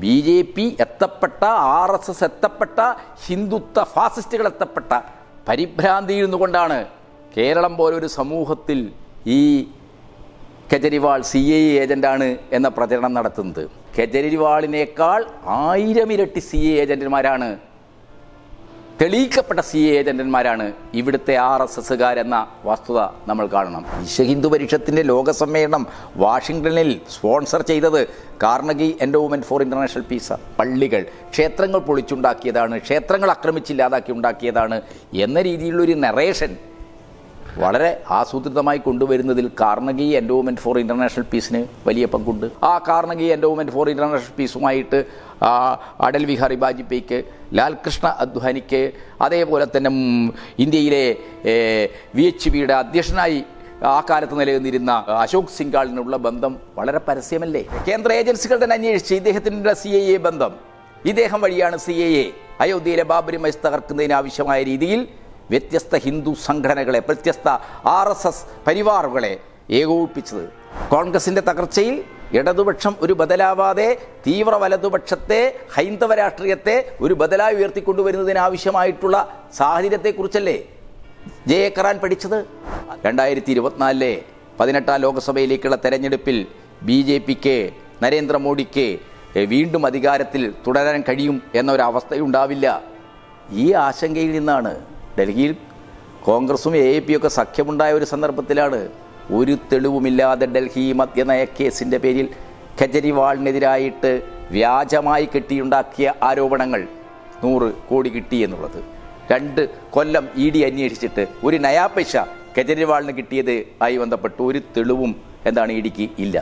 B J P എത്തപ്പെട്ട R S S എത്തപ്പെട്ട ഹിന്ദുത്വ ഫാസിസ്റ്റുകൾ എത്തപ്പെട്ട പരിഭ്രാന്തിയിൽ നിന്നുകൊണ്ടാണ് കേരളം പോലൊരു സമൂഹത്തിൽ ഈ കെജ്രിവാൾ സി ഐ ഏജന്റാണ് എന്ന പ്രചരണം നടത്തുന്നത്. കെജ്രിവാളിനേക്കാൾ ആയിരം ഇരട്ടി സി എ ഏജന്റുമാരാണ് തെളിയിക്കപ്പെട്ട സി ഏജന്റന്മാരാണ് ഇവിടുത്തെ ആർ എസ് എസ്സുകാരെന്ന വസ്തുത നമ്മൾ കാണണം. വിശ്വ ഹിന്ദു പരിഷത്തിന്റെ ലോകസമ്മേളനം വാഷിങ്ടണിൽ സ്പോൺസർ ചെയ്തത് Carnegie endowment for international peace പള്ളികൾ. ക്ഷേത്രങ്ങൾ പൊളിച്ചുണ്ടാക്കിയതാണ് ക്ഷേത്രങ്ങൾ ആക്രമിച്ചില്ലാതാക്കി ഉണ്ടാക്കിയതാണ് എന്ന രീതിയിലുള്ളൊരു നറേഷൻ വളരെ ആസൂത്രിതമായി കൊണ്ടുവരുന്നതിൽ കാർണഗി എൻഡോവ്മെന്റ് ഫോർ ഇന്റർനാഷണൽ പീസിന് വലിയ പങ്കുണ്ട്. ആ കാർണഗി എൻഡോവ്മെന്റ് ഫോർ ഇന്റർനാഷണൽ പീസുമായിട്ട് അടൽ ബിഹാരി വാജ്പേയിക്ക് ലാൽകൃഷ്ണ അദ്വാനിക്ക് അതേപോലെ തന്നെ ഇന്ത്യയിലെ വി എച്ച് പിയുടെ അധ്യക്ഷനായി ആ കാലത്ത് നിലനിന്നിരുന്ന അശോക് സിംഗാളിനുള്ള ബന്ധം വളരെ പരസ്യമല്ലേ? കേന്ദ്ര ഏജൻസികൾ തന്നെ അന്വേഷിച്ച് ഇദ്ദേഹത്തിന്റെ സി ഐ എ ബന്ധം. ഇദ്ദേഹം വഴിയാണ് സി ഐ എ അയോധ്യയിലെ ബാബരി മസ്ജിദ് തകർക്കുന്നതിന് ആവശ്യമായ രീതിയിൽ വ്യത്യസ്ത ഹിന്ദു സംഘടനകളെ വ്യത്യസ്ത ആർ എസ് എസ് പരിവാറുകളെ ഏകോപിപ്പിച്ചത്. കോൺഗ്രസിന്റെ തകർച്ചയിൽ ഇടതുപക്ഷം ഒരു ബദലാവാതെ തീവ്ര വലതുപക്ഷത്തെ ഹൈന്ദവ രാഷ്ട്രീയത്തെ ഒരു ബദലായി ഉയർത്തിക്കൊണ്ടുവരുന്നതിനാവശ്യമായിട്ടുള്ള സാഹചര്യത്തെക്കുറിച്ചല്ലേ ജയക്കറാൻ പഠിച്ചത്? രണ്ടായിരത്തി ഇരുപത്തിനാലിലെ പതിനെട്ടാം ലോക്സഭയിലേക്കുള്ള തെരഞ്ഞെടുപ്പിൽ ബി ജെ പിക്ക് നരേന്ദ്രമോദിക്ക് വീണ്ടും അധികാരത്തിൽ തുടരാൻ കഴിയും എന്നൊരവസ്ഥയുണ്ടാവില്ല. ഈ ആശങ്കയിൽ നിന്നാണ് ഡൽഹിയിൽ കോൺഗ്രസും എ എ പിയൊക്കെ സഖ്യമുണ്ടായ ഒരു സന്ദർഭത്തിലാണ് ഒരു തെളിവുമില്ലാതെ ഡൽഹി മദ്യനയ കേസിന്റെ പേരിൽ കെജ്രിവാളിനെതിരായിട്ട് വ്യാജമായി കെട്ടിയുണ്ടാക്കിയ ആരോപണങ്ങൾ നൂറ് കോടി കിട്ടി എന്നുള്ളത്. രണ്ട് കൊല്ലം ഇ ഡി അന്വേഷിച്ചിട്ട് ഒരു നയാ കെജ്രിവാളിന് കിട്ടിയത് ആയി ബന്ധപ്പെട്ട് ഒരു തെളിവും എന്താണ് ഇ ഡിക്ക് ഇല്ല.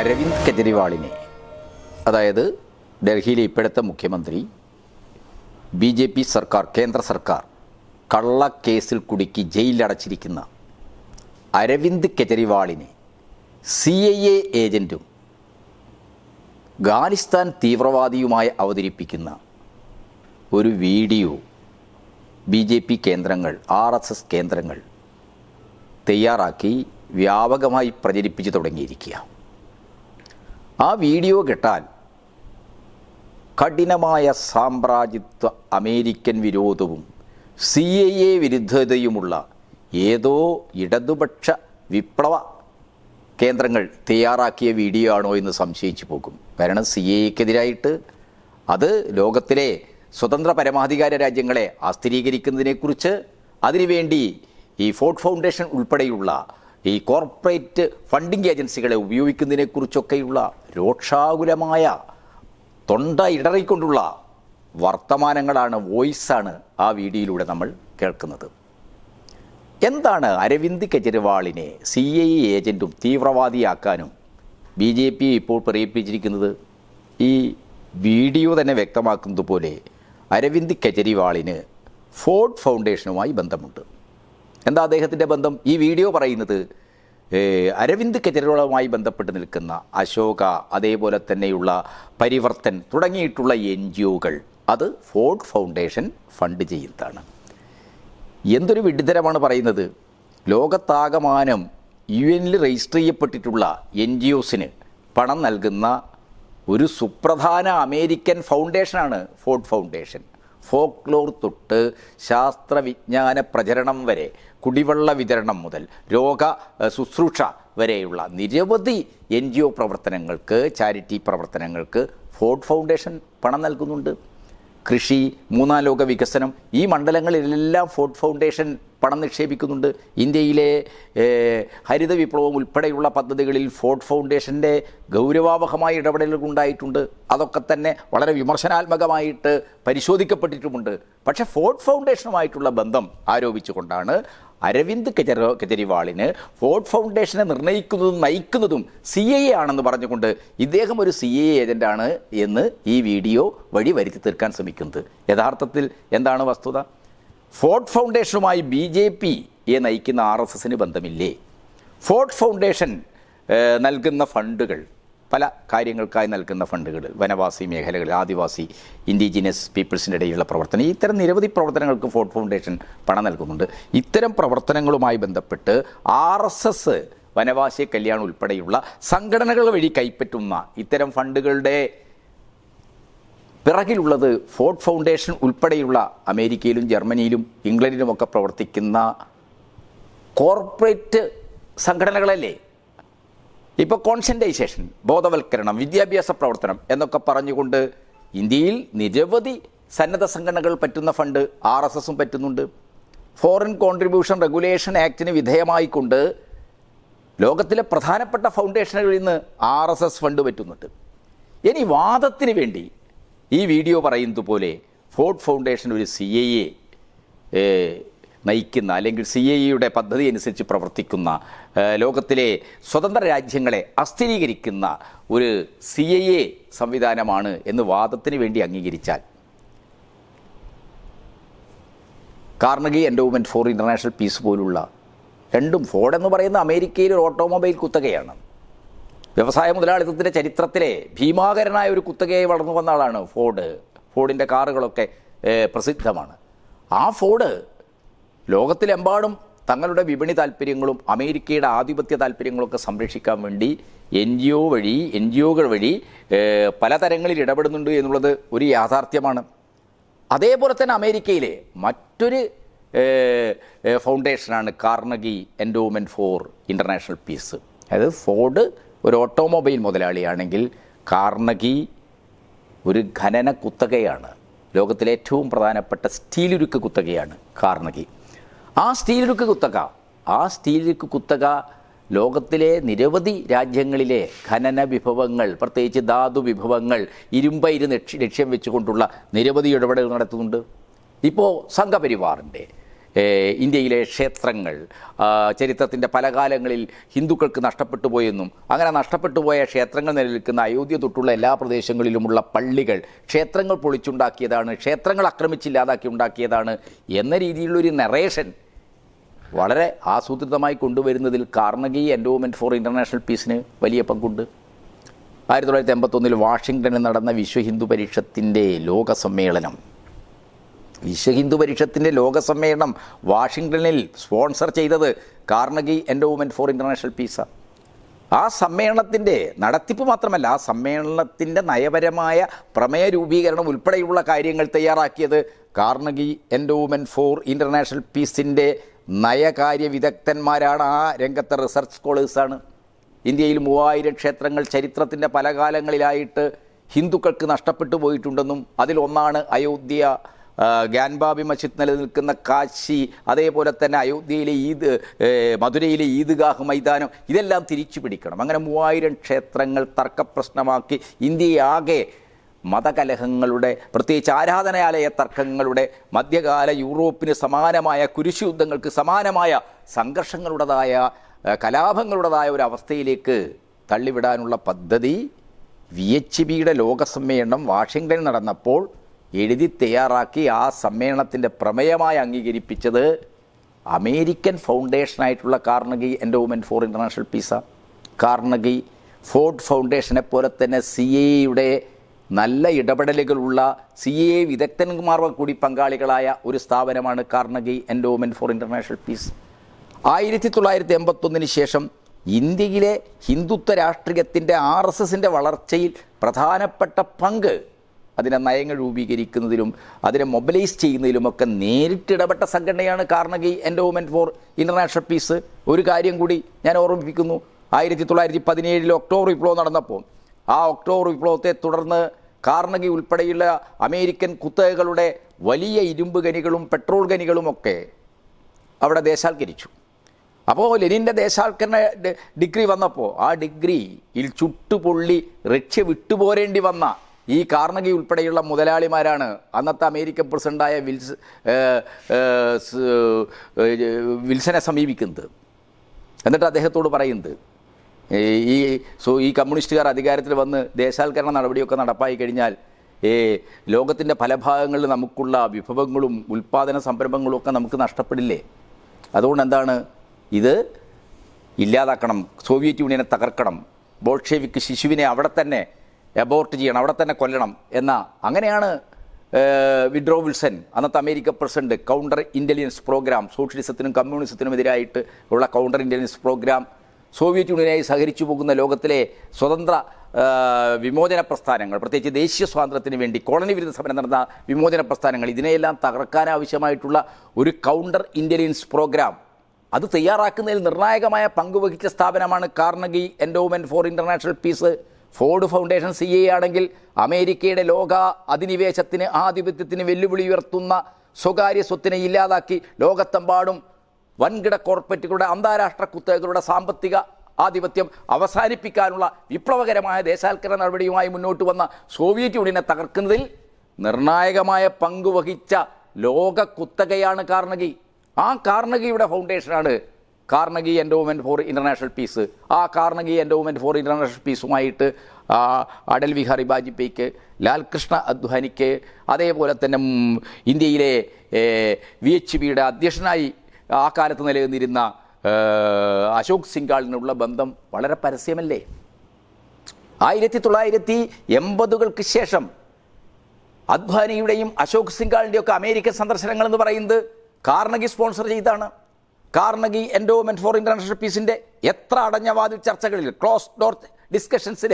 അരവിന്ദ് കെജ്രിവാളിനെ അതായത് ഡൽഹിയിലെ ഇപ്പോഴത്തെ മുഖ്യമന്ത്രി ബി ജെ പി സർക്കാർ കേന്ദ്ര സർക്കാർ കള്ളക്കേസിൽ കുടുക്കി ജയിലിലടച്ചിരിക്കുന്ന അരവിന്ദ് കെജ്രിവാളിനെ സി ഐ എ ഏജന്റും ഖാലിസ്ഥാൻ തീവ്രവാദിയുമായി അവതരിപ്പിക്കുന്ന ഒരു വീഡിയോ ബി ജെ പി കേന്ദ്രങ്ങൾ ആർ എസ് എസ് കേന്ദ്രങ്ങൾ തയ്യാറാക്കി വ്യാപകമായി പ്രചരിപ്പിച്ചു തുടങ്ങിയിരിക്കുക ആ വീഡിയോ കേട്ടാൽ കഠിനമായ സാമ്രാജ്യത്വ അമേരിക്കൻ വിരോധവും സി ഐ എ വിരുദ്ധതയുമുള്ള ഏതോ ഇടതുപക്ഷ വിപ്ലവ കേന്ദ്രങ്ങൾ തയ്യാറാക്കിയ വീഡിയോ ആണോ എന്ന് സംശയിച്ചു പോകും. കാരണം സി എക്കെതിരായിട്ട് അത് ലോകത്തിലെ സ്വതന്ത്ര പരമാധികാര രാജ്യങ്ങളെ അസ്ഥിരീകരിക്കുന്നതിനെക്കുറിച്ച് അതിനുവേണ്ടി ഈ ഫോർട്ട് ഫൗണ്ടേഷൻ ഉൾപ്പെടെയുള്ള ഈ കോർപ്പറേറ്റ് ഫണ്ടിംഗ് ഏജൻസികളെ ഉപയോഗിക്കുന്നതിനെക്കുറിച്ചൊക്കെയുള്ള രോക്ഷാകുലമായ തൊണ്ട ഇടറിക്കൊണ്ടുള്ള വർത്തമാനങ്ങളാണ് വോയിസാണ് ആ വീഡിയോയിലൂടെ നമ്മൾ കേൾക്കുന്നത്. എന്താണ് അരവിന്ദ് കെജ്രിവാളിനെ സി ഐ ഏജന്റും തീവ്രവാദിയാക്കാനും ബി ജെ പി ഇപ്പോൾ പ്രേരിപ്പിച്ചിരിക്കുന്നത്? ഈ വീഡിയോ തന്നെ വ്യക്തമാക്കുന്നത് പോലെ അരവിന്ദ് കെജ്രിവാളിന് ഫോർഡ് ഫൗണ്ടേഷനുമായി ബന്ധമുണ്ട്. എന്താ അദ്ദേഹത്തിന്റെ ബന്ധം? ഈ വീഡിയോ പറയുന്നത് അരവിന്ദ് കെജ്രിവാളുമായി ബന്ധപ്പെട്ട് നിൽക്കുന്ന അശോക അതേപോലെ തന്നെയുള്ള പരിവർത്തൻ തുടങ്ങിയിട്ടുള്ള എൻ ജി ഒകൾ അത് ഫോർഡ് ഫൗണ്ടേഷൻ ഫണ്ട് ചെയ്യുന്നതാണ്. എന്തൊരു വിഡിതരമാണ് പറയുന്നത്. ലോകത്താകമാനം യു എനിൽ രജിസ്റ്റർ ചെയ്യപ്പെട്ടിട്ടുള്ള എൻ ജി ഒസിന് പണം നൽകുന്ന ഒരു സുപ്രധാന അമേരിക്കൻ ഫൗണ്ടേഷനാണ് ഫോർഡ് ഫൗണ്ടേഷൻ. ഫോക്ലോർ തൊട്ട് ശാസ്ത്രവിജ്ഞാന പ്രചരണം വരെ കുടിവെള്ള വിതരണം മുതൽ രോഗ ശുശ്രൂഷ വരെയുള്ള നിരവധി എൻ ജി ഒ പ്രവർത്തനങ്ങൾക്ക് ചാരിറ്റി പ്രവർത്തനങ്ങൾക്ക് ഫോർഡ് ഫൗണ്ടേഷൻ പണം നൽകുന്നുണ്ട്. കൃഷി മൂന്നാം ലോക വികസനം ഈ മണ്ഡലങ്ങളിലെല്ലാം ഫോർഡ് ഫൗണ്ടേഷൻ പണം നിക്ഷേപിക്കുന്നുണ്ട്. ഇന്ത്യയിലെ ഹരിത വിപ്ലവം ഉൾപ്പെടെയുള്ള പദ്ധതികളിൽ ഫോർട്ട് ഫൗണ്ടേഷന്റെ ഗൗരവാവഹമായ ഇടപെടലുകൾ ഉണ്ടായിട്ടുണ്ട്. അതൊക്കെ തന്നെ വളരെ വിമർശനാത്മകമായിട്ട് പരിശോധിക്കപ്പെട്ടിട്ടുമുണ്ട്. പക്ഷേ ഫോർട്ട് ഫൗണ്ടേഷനുമായിട്ടുള്ള ബന്ധം ആരോപിച്ചുകൊണ്ടാണ് അരവിന്ദ് കെജ്രി കെജ്രിവാളിന് ഫോർട്ട് ഫൗണ്ടേഷനെ നിർണയിക്കുന്നതും നയിക്കുന്നതും സി എ ആണെന്ന് പറഞ്ഞുകൊണ്ട് ഇദ്ദേഹം ഒരു സി ഐ ഏജന്റാണ് എന്ന് ഈ വീഡിയോ വഴി വരുത്തി തീർക്കാൻ ശ്രമിക്കുന്നത്. യഥാർത്ഥത്തിൽ എന്താണ് വസ്തുത? ഫോർഡ് ഫൗണ്ടേഷനുമായി ബി ജെ പിയെ നയിക്കുന്ന ആർ എസ് എസിന് ബന്ധമില്ലേ? ഫോർട്ട് ഫൗണ്ടേഷൻ നൽകുന്ന ഫണ്ടുകൾ പല കാര്യങ്ങൾക്കായി നൽകുന്ന ഫണ്ടുകൾ വനവാസി മേഖലകൾ ആദിവാസി ഇൻഡിജിനസ് പീപ്പിൾസിന്റെ ഇടയിലുള്ള പ്രവർത്തനം. ഇത്തരം നിരവധി പ്രവർത്തനങ്ങൾക്ക് ഫോർട്ട് ഫൗണ്ടേഷൻ പണം നൽകുന്നുണ്ട്. ഇത്തരം പ്രവർത്തനങ്ങളുമായി ബന്ധപ്പെട്ട് ആർ എസ് എസ് വനവാസി കല്യാണം ഉൾപ്പെടെയുള്ള സംഘടനകൾ വഴി കൈപ്പറ്റുന്ന ഇത്തരം ഫണ്ടുകളുടെ പിറകിലുള്ളത് ഫോർഡ് ഫൗണ്ടേഷൻ ഉൾപ്പെടെയുള്ള അമേരിക്കയിലും ജർമ്മനിയിലും ഇംഗ്ലണ്ടിലുമൊക്കെ പ്രവർത്തിക്കുന്ന കോർപ്പറേറ്റ് സംഘടനകളല്ലേ? ഇപ്പോൾ കോൺസെൻട്രൈസേഷൻ ബോധവൽക്കരണം വിദ്യാഭ്യാസ പ്രവർത്തനം എന്നൊക്കെ പറഞ്ഞുകൊണ്ട് ഇന്ത്യയിൽ നിരവധി സന്നദ്ധ സംഘടനകൾ പറ്റുന്ന ഫണ്ട് ആർ എസ് എസും പറ്റുന്നുണ്ട്. ഫോറിൻ കോൺട്രിബ്യൂഷൻ റെഗുലേഷൻ ആക്ടിന് വിധേയമായിക്കൊണ്ട് ലോകത്തിലെ പ്രധാനപ്പെട്ട ഫൗണ്ടേഷനുകളിൽ നിന്ന് ആർ എസ് എസ് ഫണ്ട് പറ്റുന്നുണ്ട്. ഇനി വാദത്തിന് വേണ്ടി ഈ വീഡിയോ പറയുന്നത് പോലെ ഫോർഡ് ഫൗണ്ടേഷൻ ഒരു സി എ എ നയിക്കുന്ന അല്ലെങ്കിൽ സി എ ഇയുടെ പദ്ധതി അനുസരിച്ച് പ്രവർത്തിക്കുന്ന ലോകത്തിലെ സ്വതന്ത്ര രാജ്യങ്ങളെ അസ്ഥിരീകരിക്കുന്ന ഒരു സി എ എ സംവിധാനമാണ് എന്ന് വാദത്തിന് വേണ്ടി അംഗീകരിച്ചാൽ. Carnegie endowment for international peace പോലുള്ള രണ്ടും ഫോർഡ് എന്ന് പറയുന്ന അമേരിക്കയിൽ ഒരു ഓട്ടോമൊബൈൽ കുത്തകയാണ്. വ്യവസായ മുതലാളിത്തത്തിന്റെ ചരിത്രത്തിലെ ഭീമാകരനായ ഒരു കുത്തകയായി വളർന്നു വന്ന ആളാണ് ഫോർഡ്. ഫോർഡിന്റെ കാറുകളൊക്കെ പ്രസിദ്ധമാണ്. ആ ഫോർഡ് ലോകത്തിലെമ്പാടും തങ്ങളുടെ വിപണി താല്പര്യങ്ങളും അമേരിക്കയുടെ ആധിപത്യ താല്പര്യങ്ങളൊക്കെ സംരക്ഷിക്കാൻ വേണ്ടി എൻ ജി ഒ വഴി എൻ ജി ഒകൾ വഴി പലതരങ്ങളിൽ ഇടപെടുന്നുണ്ട് എന്നുള്ളത് ഒരു യാഥാർത്ഥ്യമാണ്. അതേപോലെ തന്നെ അമേരിക്കയിലെ മറ്റൊരു ഫൗണ്ടേഷനാണ് Carnegie endowment for international peace. അതായത് ഫോർഡ് ഒരു ഓട്ടോമൊബൈൽ മുതലാളിയാണെങ്കിൽ കാർണകി ഒരു ഖനന കുത്തകയാണ്. ലോകത്തിലെ ഏറ്റവും പ്രധാനപ്പെട്ട സ്റ്റീലുരുക്ക് കുത്തകയാണ് കാർണകി ആ സ്റ്റീലുരുക്ക് കുത്തക ആ സ്റ്റീലുരുക്ക് കുത്തക ലോകത്തിലെ നിരവധി രാജ്യങ്ങളിലെ ഖനന വിഭവങ്ങൾ പ്രത്യേകിച്ച് ധാതു വിഭവങ്ങൾ ഇരുമ്പയിര് ലക്ഷ്യം വെച്ചുകൊണ്ടുള്ള നിരവധി ഇടപെടലുകൾ നടത്തുന്നുണ്ട്. ഇപ്പോൾ സംഘപരിവാറിന്റെ ഇന്ത്യയിലെ ക്ഷേത്രങ്ങൾ ചരിത്രത്തിന്റെ പല കാലങ്ങളിൽ ഹിന്ദുക്കൾക്ക് നഷ്ടപ്പെട്ടു പോയെന്നും അങ്ങനെ നഷ്ടപ്പെട്ടു പോയ ക്ഷേത്രങ്ങൾ നിലനിൽക്കുന്ന അയോധ്യ തൊട്ടുള്ള എല്ലാ പ്രദേശങ്ങളിലുമുള്ള പള്ളികൾ ക്ഷേത്രങ്ങൾ പൊളിച്ചുണ്ടാക്കിയതാണ് ക്ഷേത്രങ്ങൾ ആക്രമിച്ചില്ലാതാക്കി ഉണ്ടാക്കിയതാണ് എന്ന രീതിയിലുള്ളൊരു നറേഷൻ വളരെ ആസൂത്രിതമായി കൊണ്ടുവരുന്നതിൽ കാർണഗി എൻഡോമെന്റ് ഫോർ ഇന്റർനാഷണൽ പീസിന് വലിയ പങ്കുണ്ട്. ആയിരത്തി തൊള്ളായിരത്തി എൺപത്തൊന്നിൽ വാഷിങ്ടണിൽ നടന്ന വിശ്വ ഹിന്ദു പരിഷത്തിന്റെ ലോക സമ്മേളനം വിശ്വ ഹിന്ദു പരിഷത്തിന്റെ ലോക സമ്മേളനം വാഷിങ്ടണിൽ സ്പോൺസർ ചെയ്തത് Carnegie endowment for international peace. ആ സമ്മേളനത്തിന്റെ നടത്തിപ്പ് മാത്രമല്ല ആ സമ്മേളനത്തിന്റെ നയപരമായ പ്രമേയ രൂപീകരണം ഉൾപ്പെടെയുള്ള കാര്യങ്ങൾ തയ്യാറാക്കിയത് കാർണഗി എൻഡോമെന്റ് ഫോർ ഇന്റർനാഷണൽ പീസിന്റെ നയകാര്യ വിദഗ്ധന്മാരാണ്. ആ രംഗത്തെ റിസർച്ച് സ്കോളേഴ്സാണ്. ഇന്ത്യയിൽ മൂവായിരം ക്ഷേത്രങ്ങൾ ചരിത്രത്തിന്റെ പല കാലങ്ങളിലായിട്ട് ഹിന്ദുക്കൾക്ക് നഷ്ടപ്പെട്ടു പോയിട്ടുണ്ടെന്നും അതിലൊന്നാണ് അയോധ്യ. ഗ്യാൻബാബി മസ്ജിദ് നിലനിൽക്കുന്ന കാശി അതേപോലെ തന്നെ അയോധ്യയിലെ ഈദ് മധുരയിലെ ഈദ്ഗാഹ് മൈതാനം ഇതെല്ലാം തിരിച്ചു പിടിക്കണം. അങ്ങനെ മൂവായിരം ക്ഷേത്രങ്ങൾ തർക്കപ്രശ്നമാക്കി ഇന്ത്യയാകെ മതകലഹങ്ങളുടെ പ്രത്യേകിച്ച് ആരാധനാലയ തർക്കങ്ങളുടെ മധ്യകാല യൂറോപ്പിന് സമാനമായ കുരിശു യുദ്ധങ്ങൾക്ക് സമാനമായ സംഘർഷങ്ങളുടേതായ കലാപങ്ങളുടേതായ ഒരു അവസ്ഥയിലേക്ക് തള്ളിവിടാനുള്ള പദ്ധതി വി എച്ച് ബിയുടെ ലോകസമ്മേളനം വാഷിങ്ടണിൽ നടന്നപ്പോൾ എഴുതി തയ്യാറാക്കി ആ സമ്മേളനത്തിന്റെ പ്രമേയമായി അംഗീകരിപ്പിച്ചത് American ഫൗണ്ടേഷനായിട്ടുള്ള Carnegie endowment for international peace. Carnegie Ford ഫൗണ്ടേഷനെ പോലെ തന്നെ സി എയുടെ നല്ല ഇടപെടലുകളുള്ള സി എ വിദഗ്ധന്മാർ കൂടി പങ്കാളികളായ ഒരു സ്ഥാപനമാണ് Carnegie endowment for international peace. ആയിരത്തി തൊള്ളായിരത്തി എൺപത്തൊന്നിന് ശേഷം ഇന്ത്യയിലെ ഹിന്ദുത്വ രാഷ്ട്രീയത്തിന്റെ ആർ എസ് എസിന്റെ വളർച്ചയിൽ പ്രധാനപ്പെട്ട പങ്ക് അതിനെ നയങ്ങൾ രൂപീകരിക്കുന്നതിലും അതിനെ മൊബിലൈസ് ചെയ്യുന്നതിലുമൊക്കെ നേരിട്ട് ഇടപെട്ട സംഘടനയാണ് Carnegie endowment for international peace. ഒരു കാര്യം കൂടി ഞാൻ ഓർമ്മിപ്പിക്കുന്നു. ആയിരത്തി തൊള്ളായിരത്തി പതിനേഴിൽ ഒക്ടോബർ വിപ്ലവം നടന്നപ്പോൾ ആ ഒക്ടോബർ വിപ്ലവത്തെ തുടർന്ന് കാർണഗി ഉൾപ്പെടെയുള്ള അമേരിക്കൻ കുത്തകകളുടെ വലിയ ഇരുമ്പ് ഖനികളും പെട്രോൾ ഖനികളുമൊക്കെ അവിടെ ദേശാൽക്കരിച്ചു. അപ്പോൾ ലെനിന്റെ ദേശാൽക്കരണ ഡിഗ്രി വന്നപ്പോൾ ആ ഡിഗ്രിയിൽ ചുട്ടുപൊള്ളി റഷ്യ വിട്ടുപോരേണ്ടി വന്ന ഈ കാർണഗി ഉൾപ്പെടെയുള്ള മുതലാളിമാരാണ് അന്നത്തെ അമേരിക്കൻ പ്രസിഡന്റായ വിൽസ് വിൽസനെ സമീപിക്കുന്നത്. എന്നിട്ട് അദ്ദേഹത്തോട് പറയുന്നത് ഈ സോ ഈ കമ്മ്യൂണിസ്റ്റുകാർ അധികാരത്തിൽ വന്ന് ദേശാൽക്കരണ നടപടിയൊക്കെ നടപ്പായി കഴിഞ്ഞാൽ ലോകത്തിന്റെ പല ഭാഗങ്ങളിൽ നമുക്കുള്ള വിഭവങ്ങളും ഉൽപ്പാദന സംരംഭങ്ങളും ഒക്കെ നമുക്ക് നഷ്ടപ്പെടില്ലേ? അതുകൊണ്ട് എന്താണ്? ഇത് ഇല്ലാതാക്കണം. സോവിയറ്റ് യൂണിയനെ തകർക്കണം. ബോൾഷെവിക്ക് ശിശുവിനെ അവിടെ തന്നെ അബോർട്ട് ചെയ്യണം അവിടെ തന്നെ കൊല്ലണം എന്ന. അങ്ങനെയാണ് വിഡ്രോ വിൽസൺ അന്നത്തെ America president counter intelligence program സോഷ്യലിസത്തിനും കമ്മ്യൂണിസത്തിനും എതിരായിട്ട് ഉള്ള കൗണ്ടർ ഇന്റലിജൻസ് പ്രോഗ്രാം സോവിയറ്റ് യൂണിയനായി സഹകരിച്ചു പോകുന്ന ലോകത്തിലെ സ്വതന്ത്ര വിമോചന പ്രസ്ഥാനങ്ങൾ പ്രത്യേകിച്ച് ദേശീയ സ്വാതന്ത്ര്യത്തിന് വേണ്ടി കോളനി വിരുദ്ധ സമരം നടന്ന വിമോചന പ്രസ്ഥാനങ്ങൾ ഇതിനെയെല്ലാം തകർക്കാനാവശ്യമായിട്ടുള്ള ഒരു കൗണ്ടർ ഇന്റലിജൻസ് പ്രോഗ്രാം അത് തയ്യാറാക്കുന്നതിൽ നിർണായകമായ പങ്കുവഹിച്ച സ്ഥാപനമാണ് Carnegie endowment for international peace Ford foundation C A ആണെങ്കിൽ അമേരിക്കയുടെ ലോക അധിനിവേശത്തിന് ആധിപത്യത്തിന് വെല്ലുവിളി ഉയർത്തുന്ന സ്വകാര്യ സ്വത്തിനെ ഇല്ലാതാക്കി ലോകത്തെമ്പാടും വൻകിട കോർപ്പറേറ്റുകളുടെ അന്താരാഷ്ട്ര കുത്തകകളുടെ സാമ്പത്തിക ആധിപത്യം അവസാനിപ്പിക്കാനുള്ള വിപ്ലവകരമായ ദേശാൽക്കരണ നടപടിയുമായി മുന്നോട്ട് വന്ന സോവിയറ്റ് യൂണിയനെ തകർക്കുന്നതിൽ നിർണായകമായ പങ്കുവഹിച്ച ലോക കുത്തകയാണ് കാർണഗി. ആ കാർണഗിയുടെ ഫൗണ്ടേഷനാണ് Carnegie endowment for international peace ആ കാർണഗി എൻഡോവ്മെന്റ് ഫോർ ഇന്റർനാഷണൽ പീസുമായിട്ട് അടൽ ബിഹാരി വാജ്പേയിക്ക് ലാൽകൃഷ്ണ അദ്വാനിക്ക് അതേപോലെ തന്നെ ഇന്ത്യയിലെ വി എച്ച് പിയുടെ അധ്യക്ഷനായി ആ കാലത്ത് നിലനിന്നിരുന്ന അശോക് സിംഗാളിനുള്ള ബന്ധം വളരെ പരസ്യമല്ലേ? ആയിരത്തി തൊള്ളായിരത്തി എൺപതുകൾക്ക് ശേഷം അദ്വാനിയുടെയും അശോക് സിംഗാളിന്റെയൊക്കെ അമേരിക്കൻ സന്ദർശനങ്ങൾ എന്ന് പറയുന്നത് കാർണഗി സ്പോൺസർ ചെയ്താണ് കാർണഗി എൻഡോവ്മെന്റ് ഫോർ ഇന്റർനാഷണൽ പീസിന്റെ എത്ര അടഞ്ഞ വാതിൽ ചർച്ചകളിൽ ക്ലോസ് ഡോർ ഡിസ്കഷൻസിൽ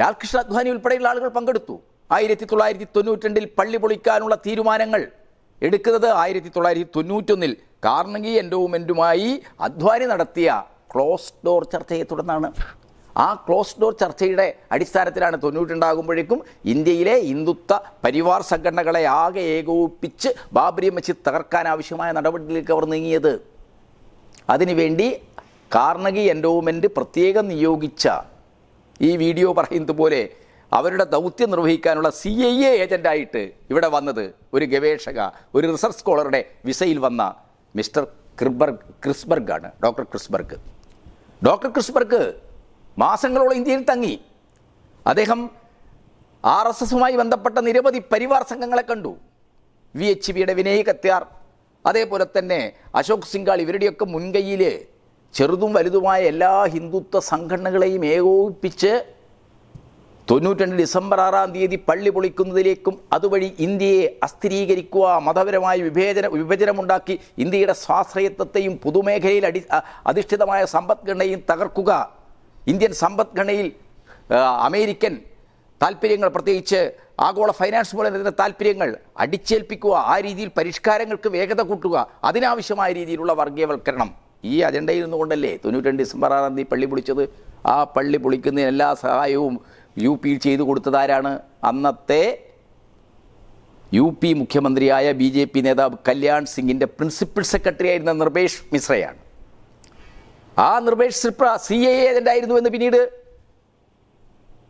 ലാൽകൃഷ്ണ അദ്വാനി ഉൾപ്പെടെയുള്ള ആളുകൾ പങ്കെടുത്തു. ആയിരത്തി തൊള്ളായിരത്തി തൊണ്ണൂറ്റിരണ്ടിൽ പള്ളി പൊളിക്കാനുള്ള തീരുമാനങ്ങൾ എടുക്കുന്നത് ആയിരത്തി തൊള്ളായിരത്തി തൊണ്ണൂറ്റൊന്നിൽ കാർണഗി എൻഡോമെന്റുമായി അദ്വാനി നടത്തിയ ക്ലോസ് ഡോർ ചർച്ചയെ തുടർന്നാണ്. ആ ക്ലോസ് ഡോർ ചർച്ചയുടെ അടിസ്ഥാനത്തിലാണ് തൊണ്ണൂറ്റുണ്ടാകുമ്പോഴേക്കും ഇന്ത്യയിലെ ഹിന്ദുത്വ പരിവാർ സംഘടനകളെ ആകെ ഏകോപിപ്പിച്ച് ബാബരി മസ്ജിദ് തകർക്കാൻ ആവശ്യമായ നടപടിയിലേക്ക് അവർ നീങ്ങിയത്. അതിനുവേണ്ടി കാർണഗി എൻഡോമെന്റ് പ്രത്യേകം നിയോഗിച്ച ഈ വീഡിയോ പറയുന്നത് പോലെ അവരുടെ ദൗത്യം നിർവഹിക്കാനുള്ള സി ഐ എ ഏജന്റായിട്ട് ഇവിടെ വന്നത് ഒരു ഗവേഷക ഒരു റിസർച്ച് സ്കോളറുടെ വിസയിൽ വന്ന മിസ്റ്റർ ക്രിബർഗ് ആണ് ഡോക്ടർ ക്രിസ്ബർഗ്. ഡോക്ടർ ക്രിസ്ബർഗ് മാസങ്ങളോളം ഇന്ത്യയിൽ തങ്ങി. അദ്ദേഹം ആർ എസ് എസുമായി ബന്ധപ്പെട്ട നിരവധി പരിവാർ സംഘങ്ങളെ കണ്ടു. വി എച്ച് പിയുടെ വിനയ് കത്യാർ അതേപോലെ തന്നെ അശോക് സിംഗാൾ ഇവരുടെയൊക്കെ മുൻകൈയിൽ ചെറുതും വലുതുമായ എല്ലാ ഹിന്ദുത്വ സംഘടനകളെയും ഏകോപിപ്പിച്ച് തൊണ്ണൂറ്റിരണ്ട് ഡിസംബർ ആറാം തീയതി പള്ളി പൊളിക്കുന്നതിലേക്കും അതുവഴി ഇന്ത്യയെ അസ്ഥിരീകരിക്കുക മതപരമായ വിഭേചന വിഭജനമുണ്ടാക്കി ഇന്ത്യയുടെ സ്വാശ്രയത്വത്തെയും പൊതുമേഖലയിൽ അടി അധിഷ്ഠിതമായ സമ്പദ്ഘടനയും തകർക്കുക. ഇന്ത്യൻ സമ്പദ്ഘടനയിൽ അമേരിക്കൻ താല്പര്യങ്ങൾ പ്രത്യേകിച്ച് ആഗോള ഫൈനാൻസ് വരുന്ന താല്പര്യങ്ങൾ അടിച്ചേൽപ്പിക്കുക ആ രീതിയിൽ പരിഷ്കാരങ്ങൾക്ക് വേഗത കൂട്ടുക അതിനാവശ്യമായ രീതിയിലുള്ള വർഗീയവൽക്കരണം ഈ അജണ്ടയിൽ നിന്നുകൊണ്ടല്ലേ? തൊണ്ണൂറ്റി ഡിസംബർ ആറാം തീയതി പള്ളി പൊളിച്ചത്. ആ പള്ളി പൊളിക്കുന്നതിന് എല്ലാ സഹായവും യു പിയിൽ ചെയ്തു കൊടുത്തതാരാണ് അന്നത്തെ യു പി മുഖ്യമന്ത്രിയായ ബി ജെ പി നേതാവ് കല്യാൺ സിംഗിന്റെ പ്രിൻസിപ്പൽ സെക്രട്ടറി ആയിരുന്ന നിർഭേഷ് മിശ്രയാണ്. ആ നിർഭേഷ് സിപ്ര സി എ ഏജന്റായിരുന്നു എന്ന് പിന്നീട്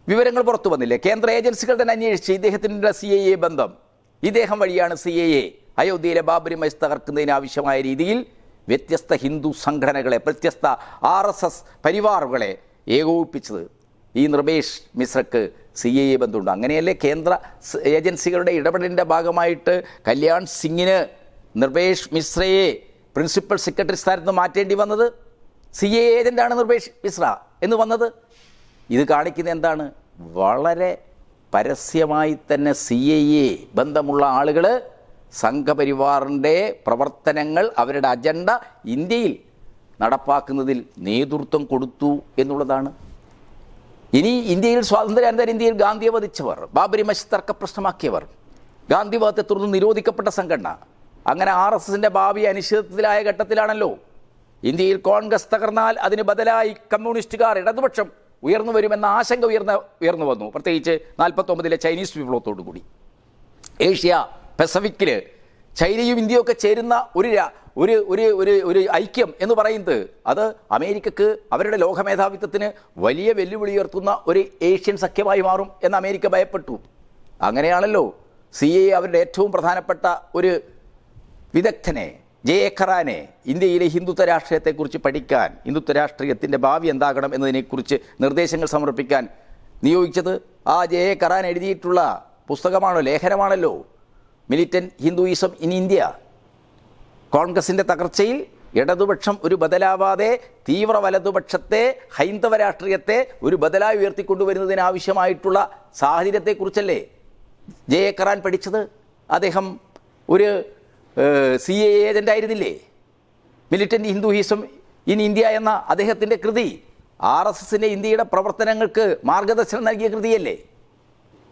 വിവരങ്ങൾ പുറത്തു വന്നില്ലേ? കേന്ദ്ര ഏജൻസികൾ തന്നെ അന്വേഷിച്ച് ഇദ്ദേഹത്തിന്റെ സി ഐ എ ബന്ധം. ഇദ്ദേഹം വഴിയാണ് സി ഐ എ അയോധ്യയിലെ ബാബരി മൈസ് തകർക്കുന്നതിന് ആവശ്യമായ രീതിയിൽ വ്യത്യസ്ത ഹിന്ദു സംഘടനകളെ വ്യത്യസ്ത ആർ എസ് എസ് പരിവാറുകളെ ഏകോപിപ്പിച്ചത്. ഈ നിർഭേഷ് മിശ്രക്ക് സി ഐ എ ബന്ധമുണ്ട്. അങ്ങനെയല്ലേ കേന്ദ്ര ഏജൻസികളുടെ ഇടപെടലിന്റെ ഭാഗമായിട്ട് കല്യാൺ സിംഗിന് നിർഭേഷ് മിശ്രയെ പ്രിൻസിപ്പൽ സെക്രട്ടറി സ്ഥാനത്ത് മാറ്റേണ്ടി വന്നത്? സി എ ഏജന്റാണ് നിർഭേഷ് മിശ്ര. എന്ന് വന്നത്? ഇത് കാണിക്കുന്ന എന്താണ്? വളരെ പരസ്യമായി തന്നെ സി ഐ എ ബന്ധമുള്ള ആളുകൾ സംഘപരിവാറിന്റെ പ്രവർത്തനങ്ങൾ അവരുടെ അജണ്ട ഇന്ത്യയിൽ നടപ്പാക്കുന്നതിൽ നേതൃത്വം കൊടുത്തു എന്നുള്ളതാണ്. ഇനി ഇന്ത്യയിൽ സ്വാതന്ത്ര്യാനന്തര ഇന്ത്യയിൽ ഗാന്ധിയെ വധിച്ചവർ ബാബരി മഷി തർക്ക പ്രശ്നമാക്കിയവർ ഗാന്ധിവാദത്തെ തുടർന്ന് നിരോധിക്കപ്പെട്ട സംഘടന അങ്ങനെ ആർ എസ് എസിന്റെ ഭാവി അനിശ്ചിതത്വത്തിലായ ഘട്ടത്തിലാണല്ലോ. ഇന്ത്യയിൽ കോൺഗ്രസ് തകർന്നാൽ അതിന് ബദലായി കമ്മ്യൂണിസ്റ്റുകാർ ഇടതുപക്ഷം ഉയർന്നു വരുമെന്ന ആശങ്ക ഉയർന്ന ഉയർന്നു വന്നു. പ്രത്യേകിച്ച് നാൽപ്പത്തൊമ്പതിലെ ചൈനീസ് വിപ്ലവത്തോടു കൂടി. ഏഷ്യ പസഫിക്കിൽ ചൈനയും ഇന്ത്യയും ഒക്കെ ചേരുന്ന ഒരു ഒരു ഒരു ഒരു ഒരു ഐക്യം എന്ന് പറയുന്നത് അത് അമേരിക്കക്ക് അവരുടെ ലോകമേധാവിത്വത്തിന് വലിയ വെല്ലുവിളി ഉയർത്തുന്ന ഒരു ഏഷ്യൻ സഖ്യമായി മാറും എന്ന് അമേരിക്ക ഭയപ്പെട്ടു. അങ്ങനെയാണല്ലോ സി എ അവരുടെ ഏറ്റവും പ്രധാനപ്പെട്ട ഒരു വിദഗ്ധനെ ജെ എ ഖറാനെ ഇന്ത്യയിലെ ഹിന്ദുത്വ രാഷ്ട്രീയത്തെക്കുറിച്ച് പഠിക്കാൻ ഹിന്ദുത്വ രാഷ്ട്രീയത്തിന്റെ ഭാവി എന്താകണം എന്നതിനെക്കുറിച്ച് നിർദ്ദേശങ്ങൾ സമർപ്പിക്കാൻ നിയോഗിച്ചത് ആ ജെ എ ഖറാൻ എഴുതിയിട്ടുള്ള പുസ്തകമാണോ ലേഖനമാണല്ലോ? Militant Hinduism in India. കോൺഗ്രസിന്റെ തകർച്ചയിൽ ഇടതുപക്ഷം ഒരു ബദലാവാതെ തീവ്ര വലതുപക്ഷത്തെ ഹൈന്ദവ രാഷ്ട്രീയത്തെ ഒരു ബദലായി ഉയർത്തിക്കൊണ്ടുവരുന്നതിനാവശ്യമായിട്ടുള്ള സാഹചര്യത്തെക്കുറിച്ചല്ലേ ജെ എ ഖറാൻ പഠിച്ചത്? അദ്ദേഹം ഒരു സി എ ഏജന്റ് ആയിരുന്നില്ലേ? മിലിറ്റന്റ് ഹിന്ദുഹിസം ഇൻ ഇന്ത്യ എന്ന അദ്ദേഹത്തിന്റെ കൃതി. ആർ എസ് എസിന്റെ ഇന്ത്യയുടെ പ്രവർത്തനങ്ങൾക്ക് മാർഗദർശനം നൽകിയ കൃതിയല്ലേ?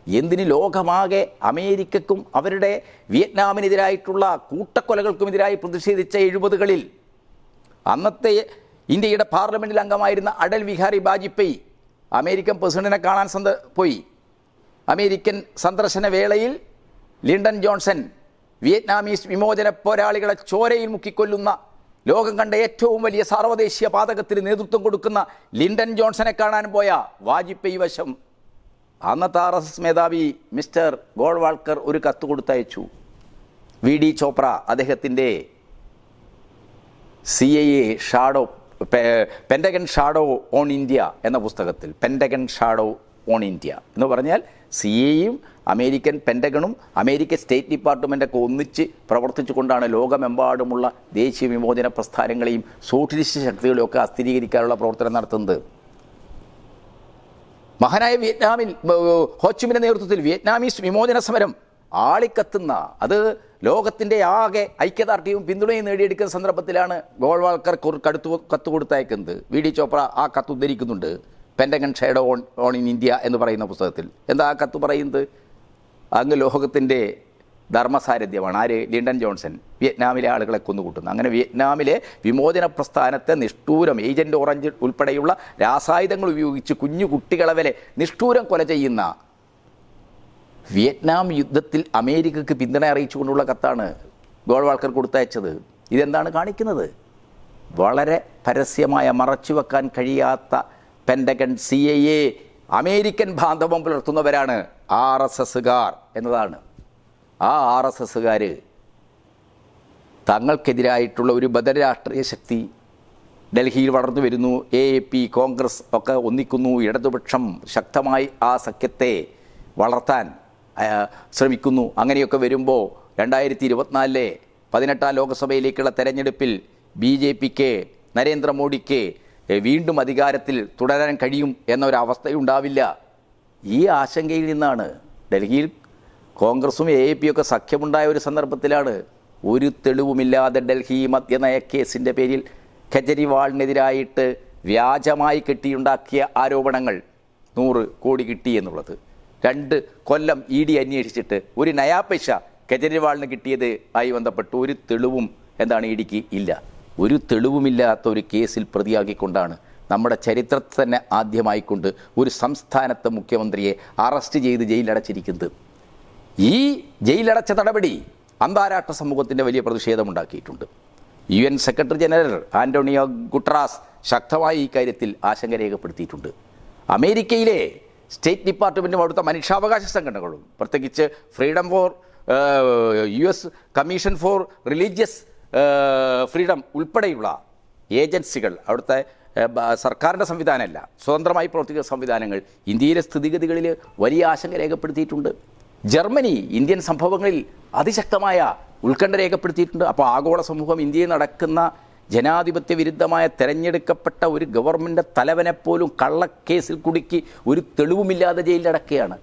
എന്തിന് ലോകമാകെ അമേരിക്കക്കും അവരുടെ വിയറ്റ്നാമിനെതിരായിട്ടുള്ള കൂട്ടക്കൊലകൾക്കുമെതിരായി പ്രതിഷേധിച്ച എഴുപതുകളിൽ? അന്നത്തെ ഇന്ത്യയുടെ പാർലമെന്റിൽ അംഗമായിരുന്ന അടൽ ബിഹാരി വാജ്പേയി അമേരിക്കൻ പ്രസിഡന്റിനെ കാണാൻ സന്ദ പോയി. അമേരിക്കൻ സന്ദർശന വേളയിൽ ലിണ്ടൻ ജോൺസൺ വിയറ്റ്നാമീസ് വിമോചന പോരാളികളെ ചോരയിൽ മുക്കിക്കൊല്ലുന്ന ലോകം കണ്ട ഏറ്റവും വലിയ സാർവദേശീയ പാതകത്തിന് നേതൃത്വം കൊടുക്കുന്ന ലിൻഡൻ ജോൺസനെ കാണാൻ പോയ വാജ്പേയി വശം അന്നത്തെ ആർ എസ് എസ് മേധാവി മിസ്റ്റർ ഗോൾവാൾക്കർ ഒരു കത്ത് കൊടുത്തയച്ചു. വി ഡി ചോപ്ര അദ്ദേഹത്തിന്റെ C I A shadow Pentagon shadow on India എന്ന പുസ്തകത്തിൽ പെൻഡഗൻ ഷാഡോ ഓൺ ഇന്ത്യ എന്ന് പറഞ്ഞാൽ സി എയും അമേരിക്കൻ പെൻഡഗണും അമേരിക്കൻ സ്റ്റേറ്റ് ഡിപ്പാർട്ട്മെന്റൊക്കെ ഒന്നിച്ച് പ്രവർത്തിച്ചു കൊണ്ടാണ് ലോകമെമ്പാടുമുള്ള ദേശീയ വിമോചന പ്രസ്ഥാനങ്ങളെയും സോഷ്യലിസ്റ്റ് ശക്തികളെയും ഒക്കെ അസ്ഥിരീകരിക്കാനുള്ള പ്രവർത്തനം നടത്തുന്നത്. മഹാനായ വിയറ്റ്നാമിൽ ഹോച്ചുമിന്റെ നേതൃത്വത്തിൽ വിയറ്റ്നാമീസ് വിമോചന സമരം ആളിക്കത്തുന്ന അത് ലോകത്തിന്റെ ആകെ ഐക്യദാർഢ്യവും പിന്തുണയും നേടിയെടുക്കുന്ന സന്ദർഭത്തിലാണ് ഗോൾവാൾക്കർ കുർ- കടുത്തു കത്ത് കൊടുത്തയക്കുന്നത് വി ഡി ചോപ്ര ആ കത്ത് ഉദ്ധരിക്കുന്നുണ്ട്. Pentagon shade on on in India എന്ന് പറയുന്ന പുസ്തകത്തിൽ. എന്താ ആ കത്ത് പറയുന്നത്? അങ്ങ് ലോകത്തിന്റെ ധർമ്മസാരഥ്യമാണ്. ആര്? Lyndon Johnson. വിയറ്റ്നാമിലെ ആളുകളെ കൊന്നുകൂട്ടുന്നു. അങ്ങനെ വിയറ്റ്നാമിലെ വിമോചന പ്രസ്ഥാനത്തെ നിഷ്ഠൂരം ഏജന്റ് ഓറഞ്ച് ഉൾപ്പെടെയുള്ള രാസായുധങ്ങൾ ഉപയോഗിച്ച് കുഞ്ഞു കുട്ടികളെ വരെ നിഷ്ഠൂരം കൊല ചെയ്യുന്ന വിയറ്റ്നാം യുദ്ധത്തിൽ അമേരിക്കയ്ക്ക് പിന്തുണ അറിയിച്ചുകൊണ്ടുള്ള കത്താണ് ഗോൾവാൾക്കർ കൊടുത്തയച്ചത്. ഇതെന്താണ് കാണിക്കുന്നത്? വളരെ പരസ്യമായ മറച്ചു മറച്ചുവെക്കാൻ കഴിയാത്ത Pentagon C I A American ബാന്ധവം പുലർത്തുന്നവരാണ് ആർ എസ് എസ്സുകാർ എന്നതാണ്. ആ ആർ എസ് എസ്സുകാർ തങ്ങൾക്കെതിരായിട്ടുള്ള ഒരു ബദരാഷ്ട്രീയ ശക്തി ഡൽഹിയിൽ വളർന്നു വരുന്നു. എ പി കോൺഗ്രസ് ഒക്കെ ഒന്നിക്കുന്നു. ഇടതുപക്ഷം ശക്തമായി ആ സഖ്യത്തെ വളർത്താൻ ശ്രമിക്കുന്നു. അങ്ങനെയൊക്കെ വരുമ്പോൾ രണ്ടായിരത്തി ഇരുപത്തിനാലിലെ പതിനെട്ടാം ലോക്സഭയിലേക്കുള്ള തെരഞ്ഞെടുപ്പിൽ ബി ജെ പിക്ക് നരേന്ദ്രമോദിക്ക് വീണ്ടും അധികാരത്തിൽ തുടരാൻ കഴിയും എന്നൊരവസ്ഥയുണ്ടാവില്ല. ഈ ആശങ്കയിൽ നിന്നാണ് ഡൽഹിയിൽ കോൺഗ്രസും എ എ പിയൊക്കെ സഖ്യമുണ്ടായ ഒരു സന്ദർഭത്തിലാണ് ഒരു തെളിവുമില്ലാതെ ഡൽഹി മദ്യനയ കേസിന്റെ പേരിൽ കെജ്രിവാളിനെതിരായിട്ട് വ്യാജമായി കെട്ടിയുണ്ടാക്കിയ ആരോപണങ്ങൾ നൂറ് കോടി കിട്ടി എന്നുള്ളത്. രണ്ട് കൊല്ലം ഇ ഡി അന്വേഷിച്ചിട്ട് ഒരു നയാപേക്ഷ കെജരിവാളിന് കിട്ടിയത് ആയി ബന്ധപ്പെട്ട് ഒരു തെളിവും എന്താണ് ഇ ഡിക്ക് ഇല്ല. ഒരു തെളിവുമില്ലാത്ത ഒരു കേസിൽ പ്രതിയാക്കിക്കൊണ്ടാണ് നമ്മുടെ ചരിത്രത്തിൽ തന്നെ ആദ്യമായിക്കൊണ്ട് ഒരു സംസ്ഥാനത്തെ മുഖ്യമന്ത്രിയെ അറസ്റ്റ് ചെയ്ത് ജയിലടച്ചിരിക്കുന്നത് ഈ ജയിലടച്ച നടപടി അന്താരാഷ്ട്ര സമൂഹത്തിന്റെ വലിയ പ്രതിഷേധമുണ്ടാക്കിയിട്ടുണ്ട്. U N secretary general Antonio Guterres ശക്തമായി ഈ കാര്യത്തിൽ ആശങ്ക രേഖപ്പെടുത്തിയിട്ടുണ്ട്. അമേരിക്കയിലെ സ്റ്റേറ്റ് ഡിപ്പാർട്ട്മെന്റും അവിടുത്തെ മനുഷ്യാവകാശ സംഘടനകളും പ്രത്യേകിച്ച് freedom for U S commission for religious freedom ഉൾപ്പെടെയുള്ള ഏജൻസികൾ അവിടുത്തെ സർക്കാരിന്റെ സംവിധാനമല്ല സ്വതന്ത്രമായി പ്രവർത്തിക്കുന്ന സംവിധാനങ്ങൾ ഇന്ത്യയിലെ സ്ഥിതിഗതികളിൽ വലിയ ആശങ്ക രേഖപ്പെടുത്തിയിട്ടുണ്ട്. ജർമ്മനി ഇന്ത്യൻ സംഭവങ്ങളിൽ അതിശക്തമായ ഉത്കണ്ഠ രേഖപ്പെടുത്തിയിട്ടുണ്ട്. അപ്പോൾ ആഗോള സമൂഹം ഇന്ത്യയിൽ നടക്കുന്ന ജനാധിപത്യ വിരുദ്ധമായ തെരഞ്ഞെടുക്കപ്പെട്ട ഒരു ഗവൺമെന്റ് തലവനെപ്പോലും കള്ളക്കേസിൽ കുടുക്കി ഒരു തെളിവുമില്ലാതെ ജയിലിലടക്കുകയാണ്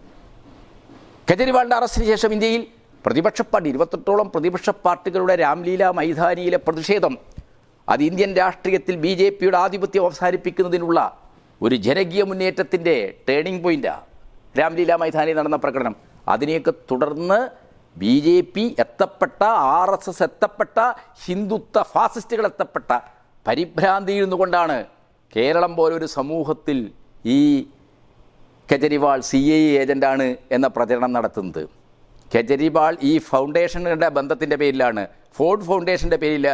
കെജ്രിവാളിന്റെ അറസ്റ്റിന് ശേഷം ഇന്ത്യയിൽ പ്രതിപക്ഷ പാർട്ടി ഇരുപത്തെട്ടോളം പ്രതിപക്ഷ പാർട്ടികളുടെ രാംലീല മൈതാനിയിലെ പ്രതിഷേധം. അത് ഇന്ത്യൻ രാഷ്ട്രീയത്തിൽ ബി ജെ പിയുടെ ആധിപത്യം അവസാനിപ്പിക്കുന്നതിനുള്ള ഒരു ജനകീയ മുന്നേറ്റത്തിന്റെ ടേണിംഗ് പോയിന്റാണ് രാംലീല മൈതാനിയിൽ നടന്ന പ്രകടനം. അതിനെയൊക്കെ തുടർന്ന് ബി ജെ പി എത്തപ്പെട്ട ആർ എസ് എസ് എത്തപ്പെട്ട ഹിന്ദുത്വ ഫാസിസ്റ്റുകൾ എത്തപ്പെട്ട പരിഭ്രാന്തിയിൽ നിന്നുകൊണ്ടാണ് കേരളം പോലൊരു സമൂഹത്തിൽ ഈ കെജ്രിവാൾ സി ഐ ഏജന്റാണ് എന്ന പ്രചരണം നടത്തുന്നത്. കെജ്രിവാൾ ഈ ഫൗണ്ടേഷനുകളുടെ ബന്ധത്തിന്റെ പേരിലാണ് ഫോർഡ് ഫൗണ്ടേഷന്റെ പേരിൽ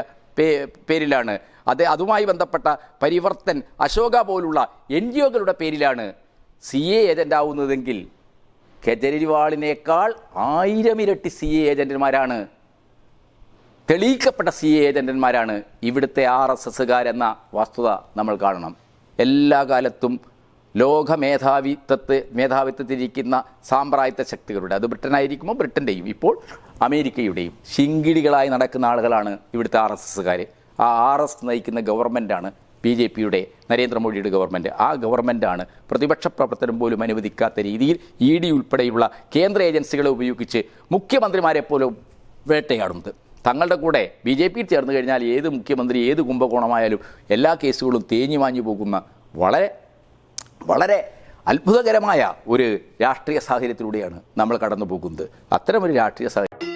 പേരിലാണ്. അത് അതുമായി ബന്ധപ്പെട്ട പരിവർത്തൻ അശോക പോലുള്ള എൻ ജി ഒകളുടെ പേരിലാണ് സി എ ഏജന്റ് ആവുന്നതെങ്കിൽ കെജ്രിവാളിനേക്കാൾ ആയിരം ഇരട്ടി സി എ ഏജന്റുമാരാണ് തെളിയിക്കപ്പെട്ട സി എ ഏജന്റന്മാരാണ് ഇവിടുത്തെ ആർ എസ് എസ്സുകാരെന്ന വസ്തുത നമ്മൾ കാണണം. എല്ലാ കാലത്തും ലോക മേധാവിത്വത്ത് മേധാവിത്വത്തിരിക്കുന്ന സാമ്പ്രായത്വ ശക്തികളുടെ അത് ബ്രിട്ടനായിരിക്കുമ്പോൾ ബ്രിട്ടന്റെയും. ഇപ്പോൾ അമേരിക്കയുടെയും. ശിങ്കിടികളായി നടക്കുന്ന ആളുകളാണ് ഇവിടുത്തെ ആർ എസ് എസ്സുകാർ ആ ആർ എസ് നയിക്കുന്ന ഗവൺമെന്റാണ് ബി ജെ പിയുടെ നരേന്ദ്രമോദിയുടെ ഗവൺമെന്റ്. ആ ഗവൺമെന്റാണ് പ്രതിപക്ഷ പ്രവർത്തനം പോലും അനുവദിക്കാത്ത രീതിയിൽ ഇ ഡി ഉൾപ്പെടെയുള്ള കേന്ദ്ര ഏജൻസികളെ ഉപയോഗിച്ച് മുഖ്യമന്ത്രിമാരെ പോലും വേട്ടയാടുന്നത്. തങ്ങളുടെ കൂടെ ബി ജെ പിയിൽ ചേർന്ന് കഴിഞ്ഞാൽ ഏത് മുഖ്യമന്ത്രി ഏത് കുംഭകോണമായാലും എല്ലാ കേസുകളും തേഞ്ഞു മാഞ്ഞു പോകുന്ന വളരെ വളരെ അത്ഭുതകരമായ ഒരു രാഷ്ട്രീയ സാഹചര്യത്തിലൂടെയാണ് നമ്മൾ കടന്നു പോകുന്നത് അത്തരമൊരു രാഷ്ട്രീയ സാഹചര്യം